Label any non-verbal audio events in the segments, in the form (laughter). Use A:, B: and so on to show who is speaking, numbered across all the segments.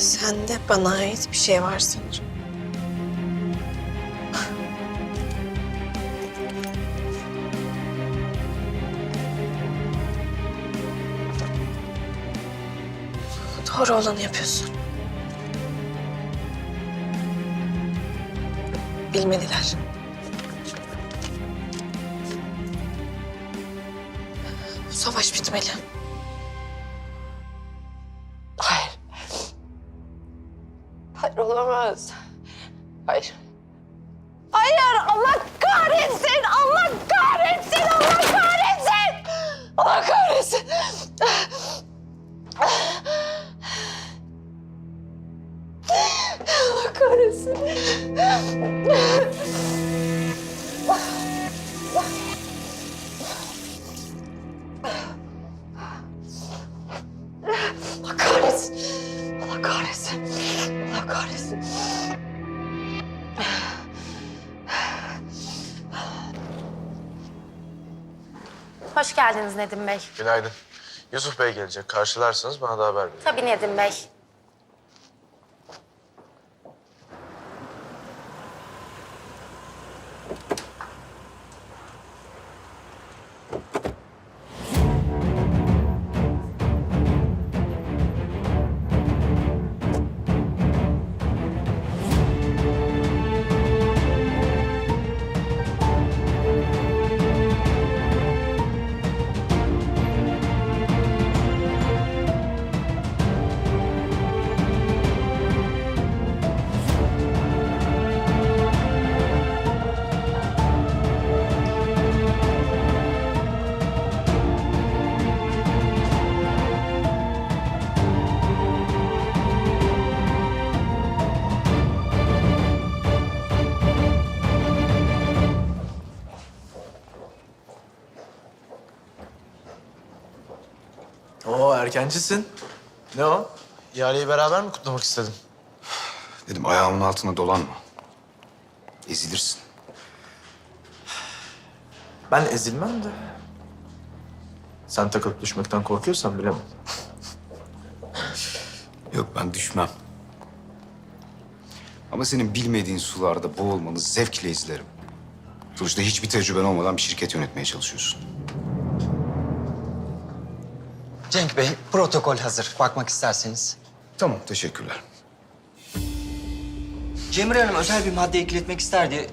A: Sende bana ait bir şey var sanırım. Doğru olanı yapıyorsun. Bilmediler. Savaş bitmeli.
B: Hayır olamaz. Hayır. Hayır Allah kahretsin! Allah kahretsin! Allah kahretsin! Allah kahretsin! Allah kahretsin!
C: Hoş geldiniz Nedim Bey.
D: Günaydın. Yusuf Bey gelecek. Karşılarsınız bana da haber verin.
C: Tabii Nedim Bey.
E: Oo erkencisin. Ne o?
D: İhaleyi beraber mi kutlamak istedin?
F: Dedim ayağımın altına dolanma. Ezilirsin.
E: Ben ezilmem de. Sen takılıp düşmekten korkuyorsan bilemem.
F: Yok ben düşmem. Ama senin bilmediğin sularda boğulmanı zevkle izlerim. Sonuçta hiçbir tecrüben olmadan bir şirket yönetmeye çalışıyorsun.
G: Cenk Bey, protokol hazır. Bakmak isterseniz.
F: Tamam, teşekkürler.
G: Cemre Hanım özel bir madde ekletmek isterdi.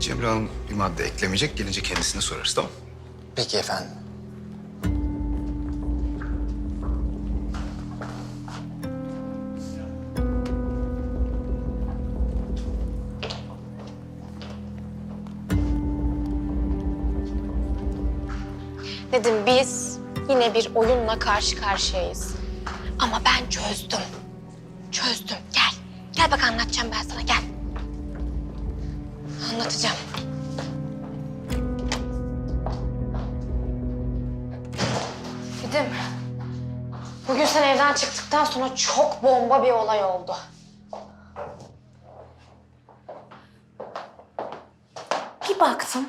F: Cemre Hanım bir madde eklemeyecek, gelince kendisine sorarız, tamam
G: Peki efendim.
C: Nedim biz yine bir oyunla karşı karşıyayız. Ama ben çözdüm. Çözdüm. Gel. Gel bak anlatacağım ben sana gel. Anlatacağım. Nedim. Bugün sen evden çıktıktan sonra çok bomba bir olay oldu. Bir baktım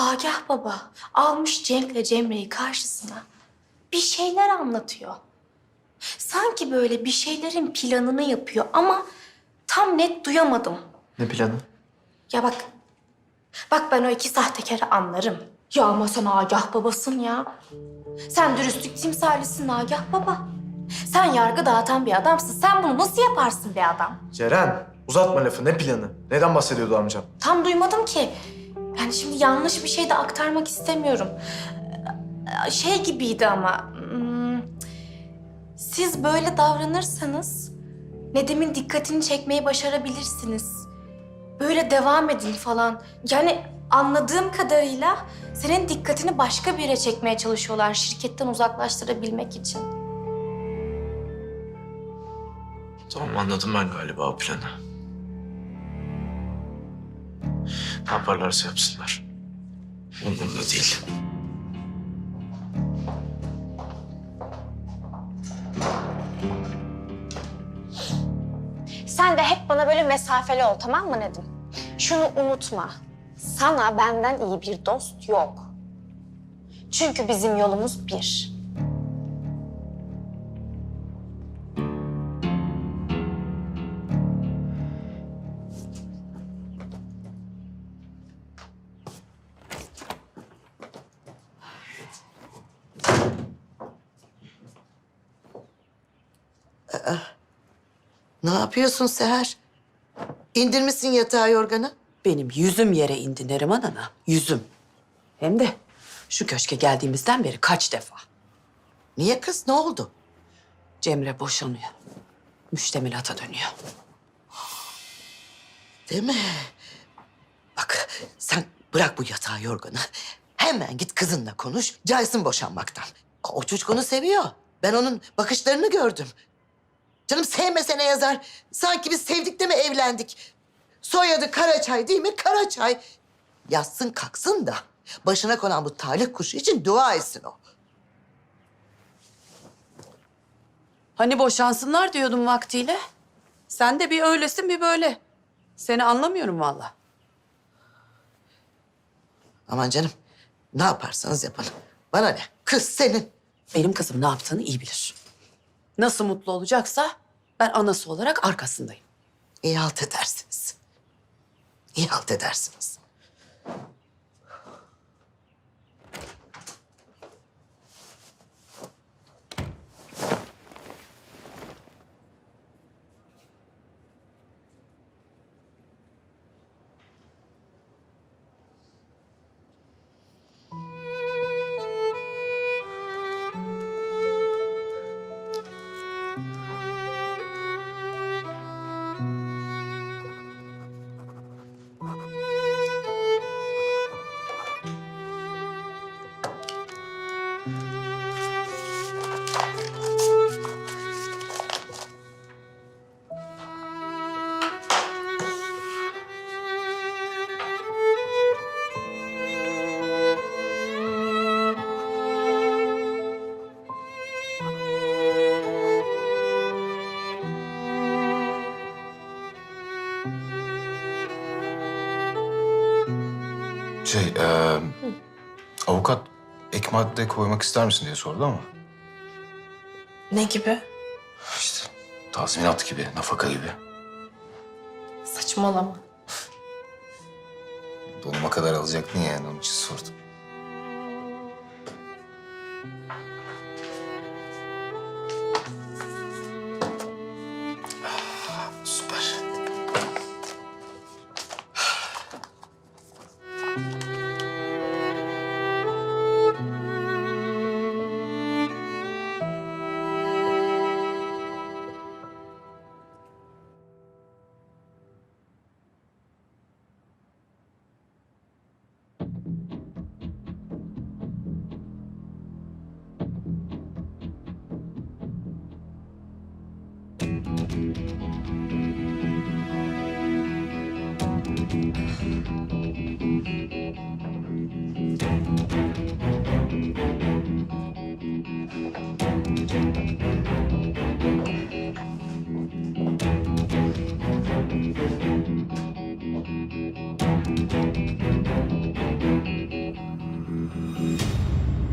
C: Agah Baba almış Cenk'le Cemre'yi karşısına bir şeyler anlatıyor. Sanki böyle bir şeylerin planını yapıyor ama tam net duyamadım.
E: Ne planı?
C: Ya bak, bak ben o iki sahtekarı anlarım. Ya ama sen Agah babasın ya. Sen dürüstlük timsalisin Agah baba. Sen yargı dağıtan bir adamsın. Sen bunu nasıl yaparsın be adam?
E: Ceren uzatma lafı. Ne planı? Neden bahsediyordu amcam?
C: Tam duymadım ki. Yani şimdi yanlış bir şey de aktarmak istemiyorum. Ee, Şey gibiydi ama... hmm, Siz böyle davranırsanız Nedim'in dikkatini çekmeyi başarabilirsiniz. Böyle devam edin falan. Yani anladığım kadarıyla senin dikkatini başka bir yere çekmeye çalışıyorlar şirketten uzaklaştırabilmek için.
E: Tamam anladım ben galiba o planı. Ne yaparlarsa yapsınlar. Umurumda değil.
C: Sen de hep bana böyle mesafeli ol tamam mı Nedim? Şunu unutma. Sana benden iyi bir dost yok. Çünkü bizim yolumuz bir.
H: Ne yapıyorsun Seher? İndirmişsin yatağı yorganı.
B: Benim yüzüm yere indi Neriman Ana. Yüzüm. Hem de şu köşke geldiğimizden beri kaç defa.
H: Niye kız? Ne oldu?
B: Cemre boşanıyor. Müştemilata dönüyor.
H: Değil mi? Bak sen bırak bu yatağı yorganı. Hemen git kızınla konuş. Caysın boşanmaktan. O çocuk onu seviyor. Ben onun bakışlarını gördüm. Canım sevmesene yazar. Sanki biz sevdik de mi evlendik? Soyadı Karaçay değil mi? Karaçay. Yatsın kalksın da başına konan bu talih kuşu için dua etsin o.
B: Hani boşansınlar diyordum vaktiyle. Sen de bir öylesin bir böyle. Seni anlamıyorum vallahi.
H: Aman canım ne yaparsanız yapın. Bana ne? Kız senin.
B: Benim kızım ne yaptığını iyi bilir. Nasıl mutlu olacaksa ben anası olarak arkasındayım.
H: İyi halt edersiniz. İyi halt edersiniz.
F: Şey, eee, avukat ek madde koymak ister misin diye sordu ama.
A: Ne gibi?
F: işte tazminat gibi, nafaka gibi.
A: Saçmalama.
F: Donuma kadar alacaktın yani onun için sordum.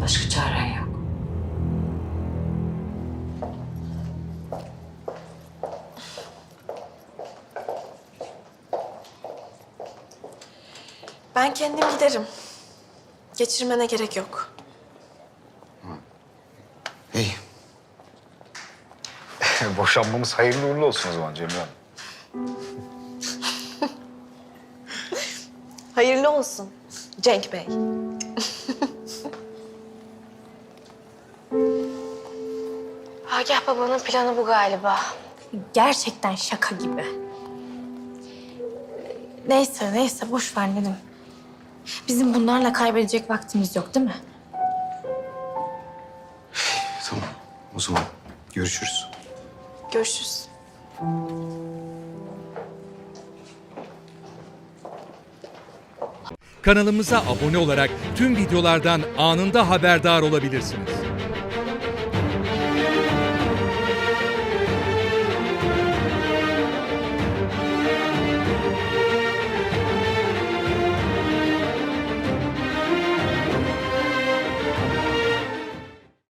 B: Başka çaren.
A: Ben kendim giderim. Geçirmene gerek yok.
F: İyi. (laughs) Boşanmamız hayırlı uğurlu olsun o zaman Cemre Hanım. (laughs)
A: Hayırlı olsun Cenk Bey. (laughs) Agah babanın planı bu galiba.
C: Gerçekten şaka gibi. Neyse neyse boş ver Nedim. Bizim bunlarla kaybedecek vaktimiz yok değil mi?
F: Tamam. O zaman görüşürüz.
A: Görüşürüz.
I: Kanalımıza abone olarak tüm videolardan anında haberdar olabilirsiniz.